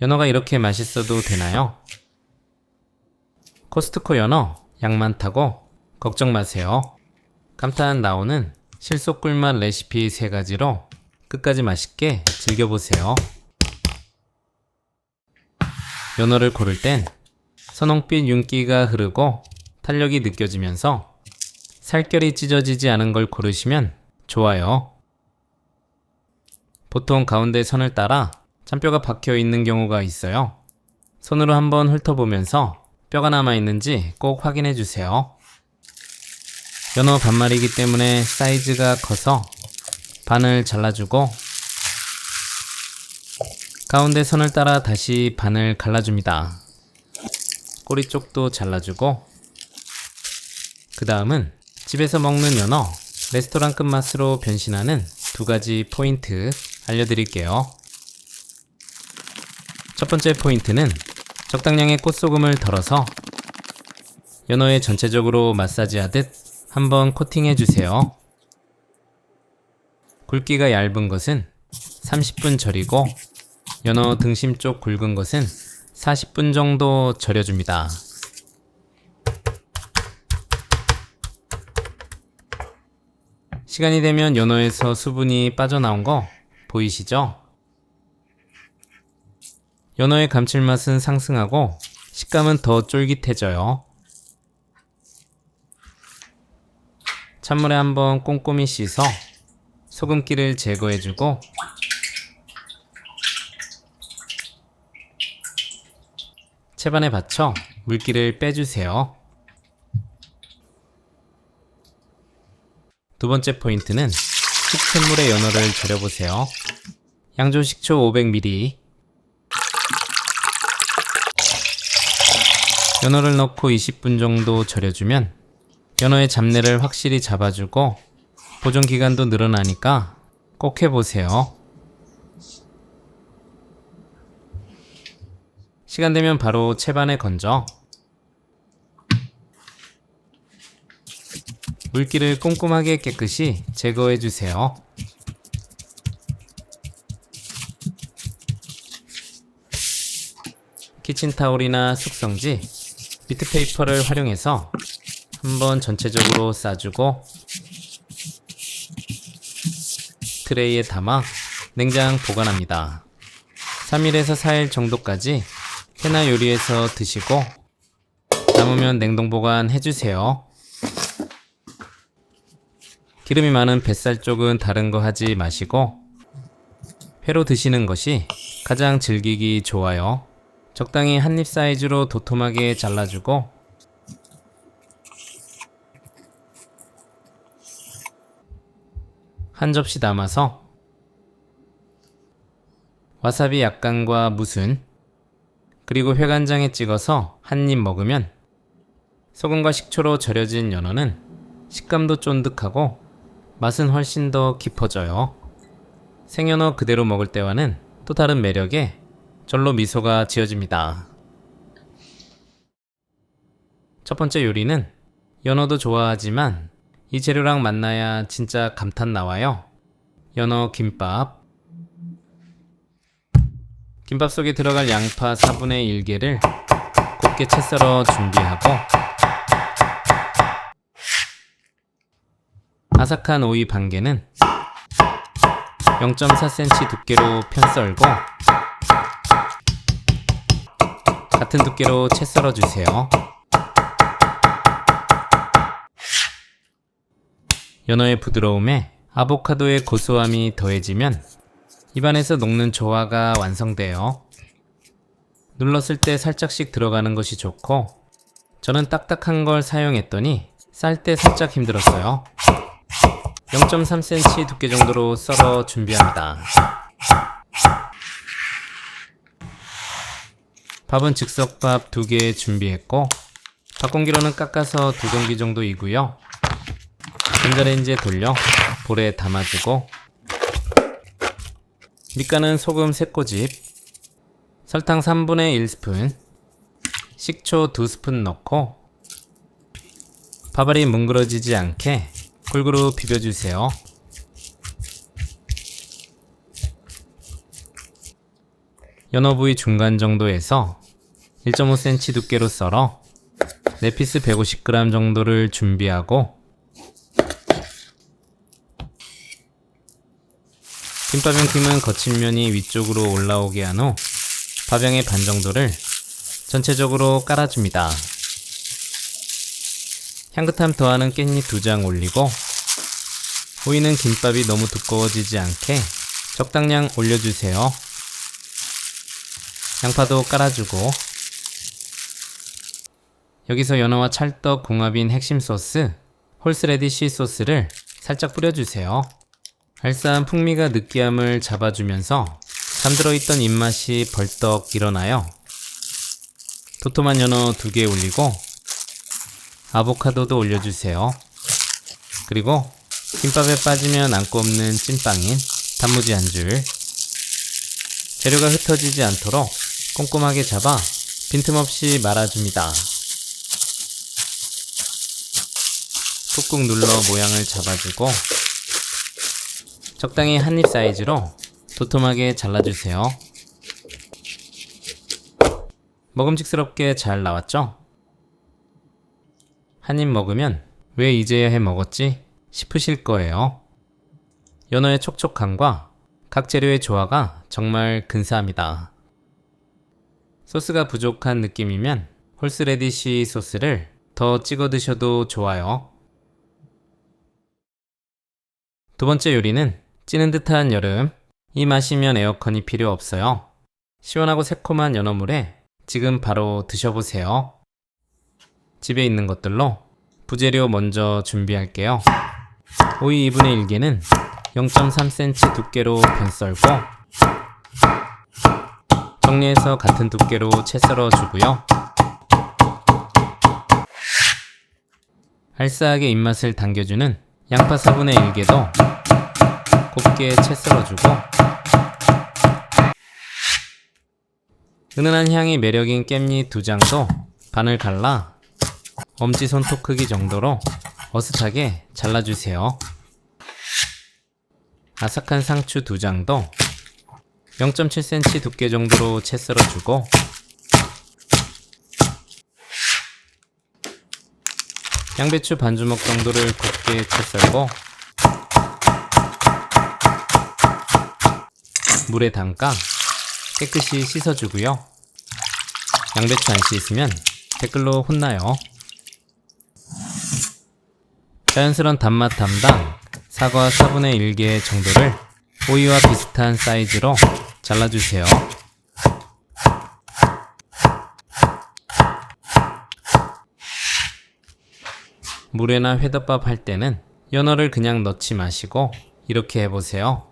연어가 이렇게 맛있어도 되나요? 코스트코 연어 양 많다고 걱정 마세요. 감탄 나오는 실속 꿀맛 레시피 세 가지로 끝까지 맛있게 즐겨보세요. 연어를 고를 땐 선홍빛 윤기가 흐르고 탄력이 느껴지면서 살결이 찢어지지 않은 걸 고르시면 좋아요. 보통 가운데 선을 따라 잔뼈가 박혀 있는 경우가 있어요. 손으로 한번 훑어보면서 뼈가 남아있는지 꼭 확인해 주세요. 연어 반말이기 때문에 사이즈가 커서 반을 잘라주고 가운데 선을 따라 다시 반을 갈라줍니다. 꼬리 쪽도 잘라주고 그 다음은 집에서 먹는 연어 레스토랑 끝맛으로 변신하는 두 가지 포인트 알려드릴게요. 첫 번째 포인트는 적당량의 꽃소금을 덜어서 연어에 전체적으로 마사지하듯 한번 코팅해 주세요. 굵기가 얇은 것은 30분 절이고 연어 등심 쪽 굵은 것은 40분 정도 절여줍니다. 시간이 되면 연어에서 수분이 빠져나온 거 보이시죠? 연어의 감칠맛은 상승하고 식감은 더 쫄깃해져요. 찬물에 한번 꼼꼼히 씻어 소금기를 제거해주고 채반에 받쳐 물기를 빼주세요. 두 번째 포인트는 식초물에 연어를 절여보세요. 양조 식초 500ml 연어를 넣고 20분 정도 절여주면 연어의 잡내를 확실히 잡아주고 보존 기간도 늘어나니까 꼭 해보세요. 시간 되면 바로 채반에 건져 물기를 꼼꼼하게 깨끗이 제거해 주세요. 키친타올이나 숙성지, 비트 페이퍼를 활용해서 한번 전체적으로 싸주고 트레이에 담아 냉장 보관합니다. 3일에서 4일 정도까지 회나 요리해서 드시고 남으면 냉동 보관 해주세요. 기름이 많은 뱃살 쪽은 다른 거 하지 마시고 회로 드시는 것이 가장 즐기기 좋아요. 적당히 한입 사이즈로 도톰하게 잘라주고 한 접시 담아서 와사비 약간과 무순 그리고 회간장에 찍어서 한 입 먹으면 소금과 식초로 절여진 연어는 식감도 쫀득하고 맛은 훨씬 더 깊어져요. 생연어 그대로 먹을 때와는 또 다른 매력에 절로 미소가 지어집니다. 첫 번째 요리는 연어도 좋아하지만 이 재료랑 만나야 진짜 감탄 나와요. 연어 김밥. 김밥 속에 들어갈 양파 4분의 1개를 곱게 채 썰어 준비하고 아삭한 오이 반 개는 0.4cm 두께로 편 썰고 같은 두께로 채 썰어 주세요. 연어의 부드러움에 아보카도의 고소함이 더해지면 입안에서 녹는 조화가 완성돼요. 눌렀을 때 살짝씩 들어가는 것이 좋고 저는 딱딱한 걸 사용했더니 쌀 때 살짝 힘들었어요. 0.3cm 두께 정도로 썰어 준비합니다. 밥은 즉석밥 두개 준비했고 밥공기로는 깎아서 두 공기 정도 이고요. 전자레인지에 돌려 볼에 담아주고 밑간은 소금 3꼬집 설탕 3분의 1스푼 식초 2스푼 넣고 밥알이 뭉그러지지 않게 골고루 비벼주세요. 연어 부위 중간 정도에서 1.5cm 두께로 썰어 네피스 150g 정도를 준비하고 김밥용팀은 거친 면이 위쪽으로 올라오게 한 후 밥양의 반 정도를 전체적으로 깔아줍니다. 향긋함 더하는 깻잎 두 장 올리고 오이는 김밥이 너무 두꺼워지지 않게 적당량 올려주세요. 양파도 깔아주고 여기서 연어와 찰떡 궁합인 핵심 소스 홀스레디시 소스를 살짝 뿌려주세요. 알싸한 풍미가 느끼함을 잡아주면서 잠들어 있던 입맛이 벌떡 일어나요. 도톰한 연어 두 개 올리고 아보카도도 올려주세요. 그리고 김밥에 빠지면 안고 없는 찐빵인 단무지 한 줄. 재료가 흩어지지 않도록 꼼꼼하게 잡아 빈틈없이 말아줍니다. 꾹꾹 눌러 모양을 잡아주고 적당히 한입 사이즈로 도톰하게 잘라주세요. 먹음직스럽게 잘 나왔죠? 한 입 먹으면 왜 이제야 해 먹었지 싶으실 거예요. 연어의 촉촉함과 각 재료의 조화가 정말 근사합니다. 소스가 부족한 느낌이면 홀스레디시 소스를 더 찍어 드셔도 좋아요. 두 번째 요리는 찌는 듯한 여름. 이 맛이면 에어컨이 필요 없어요. 시원하고 새콤한 연어물에 지금 바로 드셔보세요. 집에 있는 것들로 부재료 먼저 준비할게요. 오이 2분의 1개는 0.3cm 두께로 변 썰고 정리해서 같은 두께로 채 썰어 주고요. 알싸하게 입맛을 당겨주는 양파 4분의 1개도 곱게 채 썰어주고 은은한 향이 매력인 깻잎 두 장도 반을 갈라 엄지손톱 크기 정도로 어슷하게 잘라주세요. 아삭한 상추 두 장도 0.7cm 두께 정도로 채 썰어주고 양배추 반 주먹 정도를 곱게 채 썰고 물에 담가 깨끗이 씻어주고요. 양배추 안 씻으면 댓글로 혼나요. 자연스러운 단맛 담당 사과 4분의 1개 정도를 오이와 비슷한 사이즈로 잘라주세요. 물에나 회덮밥 할 때는 연어를 그냥 넣지 마시고 이렇게 해보세요.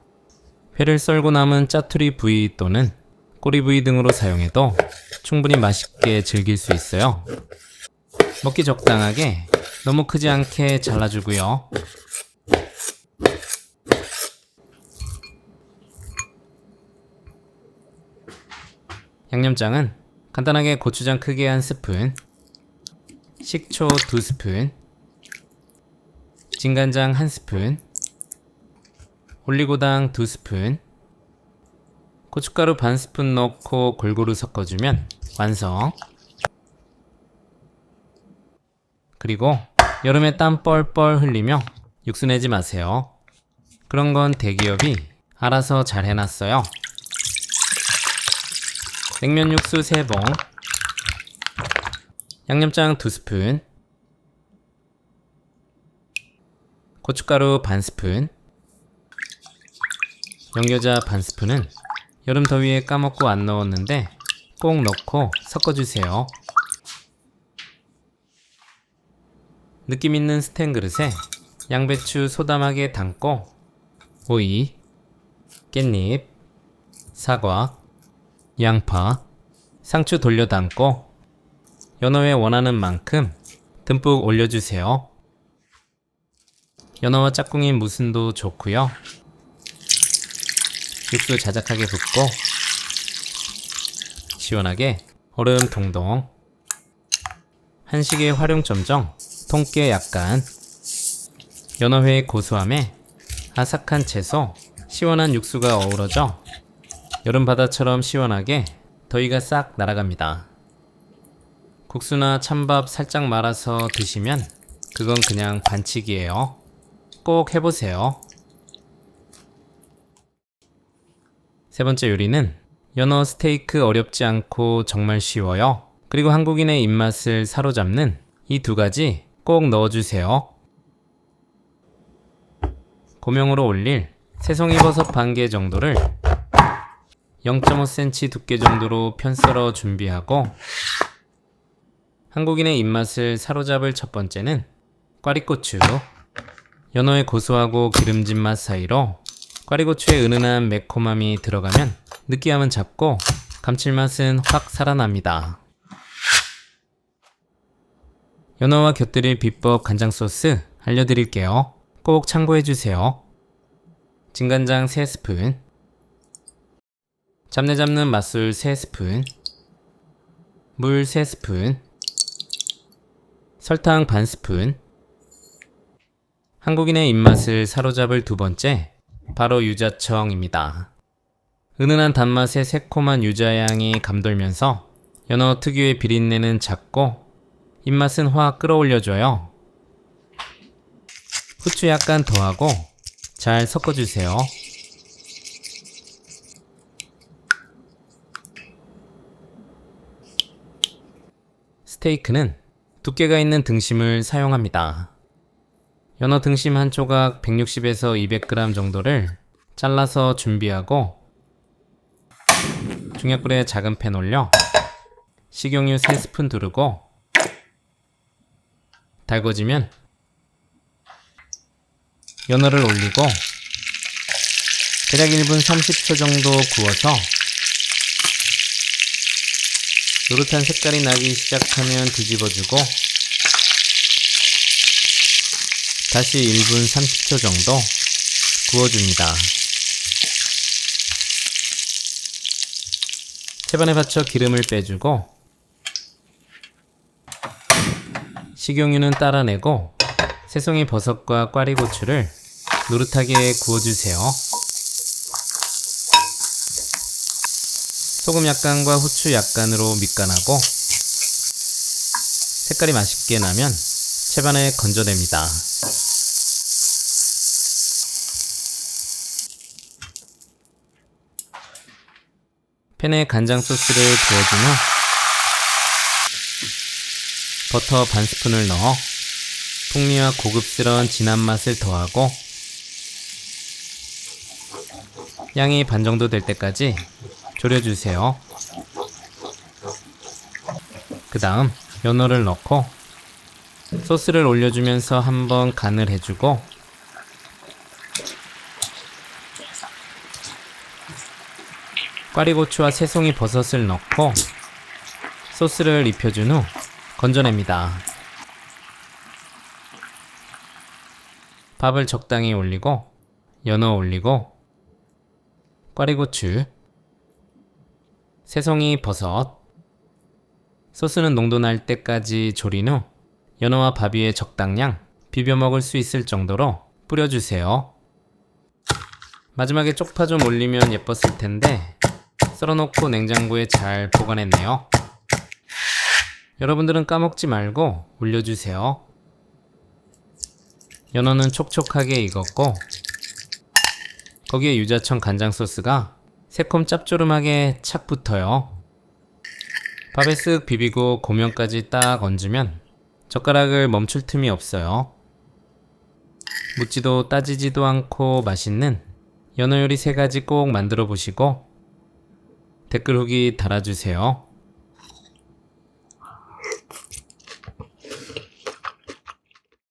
회를 썰고 남은 짜투리 부위 또는 꼬리 부위 등으로 사용해도 충분히 맛있게 즐길 수 있어요. 먹기 적당하게 너무 크지 않게 잘라주고요. 양념장은 간단하게 고추장 크게 한 스푼, 식초 두 스푼, 진간장 한 스푼, 올리고당 두 스푼, 고춧가루 반 스푼 넣고 골고루 섞어주면 완성. 그리고 여름에 땀 뻘뻘 흘리며 육수 내지 마세요. 그런 건 대기업이 알아서 잘 해놨어요. 냉면 육수 3봉, 양념장 2스푼, 고춧가루 반 스푼, 연겨자 반 스푼은 여름 더위에 까먹고 안 넣었는데 꼭 넣고 섞어주세요. 느낌 있는 스텐 그릇에 양배추 소담하게 담고 오이, 깻잎, 사과, 양파, 상추 돌려 담고 연어에 원하는 만큼 듬뿍 올려주세요. 연어와 짝꿍이 무순도 좋고요. 육수 자작하게 붓고 시원하게 얼음 동동 한식의 활용 점정 통깨 약간 연어회의 고소함에 아삭한 채소 시원한 육수가 어우러져 여름 바다처럼 시원하게 더위가 싹 날아갑니다. 국수나 찬밥 살짝 말아서 드시면 그건 그냥 반칙이에요. 꼭 해보세요. 세 번째 요리는 연어 스테이크 어렵지 않고 정말 쉬워요. 그리고 한국인의 입맛을 사로잡는 이 두 가지 꼭 넣어주세요. 고명으로 올릴 새송이 버섯 반 개 정도를 0.5cm 두께 정도로 편 썰어 준비하고 한국인의 입맛을 사로잡을 첫 번째는 꽈리고추 연어의 고소하고 기름진 맛 사이로 꽈리고추의 은은한 매콤함이 들어가면 느끼함은 잡고 감칠맛은 확 살아납니다. 연어와 곁들일 비법 간장 소스 알려드릴게요. 꼭 참고해주세요. 진간장 3스푼 잡내 잡는 맛술 3스푼 물 3스푼 설탕 반 스푼 한국인의 입맛을 사로잡을 두 번째 바로 유자청입니다. 은은한 단맛의 새콤한 유자향이 감돌면서 연어 특유의 비린내는 작고 입맛은 확 끌어올려줘요. 후추 약간 더하고 잘 섞어주세요. 스테이크는 두께가 있는 등심을 사용합니다. 연어 등심 한 조각 160에서 200g 정도를 잘라서 준비하고 중약불에 작은 팬 올려 식용유 3스푼 두르고 달궈지면 연어를 올리고 대략 1분 30초 정도 구워서 노릇한 색깔이 나기 시작하면 뒤집어주고 다시 1분 30초 정도 구워줍니다. 채반에 받쳐 기름을 빼주고 식용유는 따라내고 새송이 버섯과 꽈리고추를 노릇하게 구워주세요. 소금 약간과 후추 약간으로 밑간하고 색깔이 맛있게 나면 채반에 건져냅니다. 팬에 간장 소스를 부어준 후 버터 반 스푼을 넣어 풍미와 고급스러운 진한 맛을 더하고 양이 반 정도 될 때까지 졸여주세요. 그 다음 연어를 넣고 소스를 올려주면서 한번 간을 해주고 꽈리고추와 새송이 버섯을 넣고 소스를 입혀준 후 건져냅니다. 밥을 적당히 올리고 연어 올리고 꽈리고추 새송이 버섯 소스는 농도 날 때까지 졸인 후 연어와 밥 위에 적당량 비벼 먹을 수 있을 정도로 뿌려주세요. 마지막에 쪽파 좀 올리면 예뻤을 텐데 썰어놓고 냉장고에 잘 보관했네요. 여러분들은 까먹지 말고 올려주세요. 연어는 촉촉하게 익었고 거기에 유자청 간장 소스가 새콤 짭조름하게 착 붙어요. 밥에 쓱 비비고 고명까지 딱 얹으면 젓가락을 멈출 틈이 없어요. 묻지도 따지지도 않고 맛있는 연어 요리 세 가지 꼭 만들어 보시고 댓글 후기 달아주세요.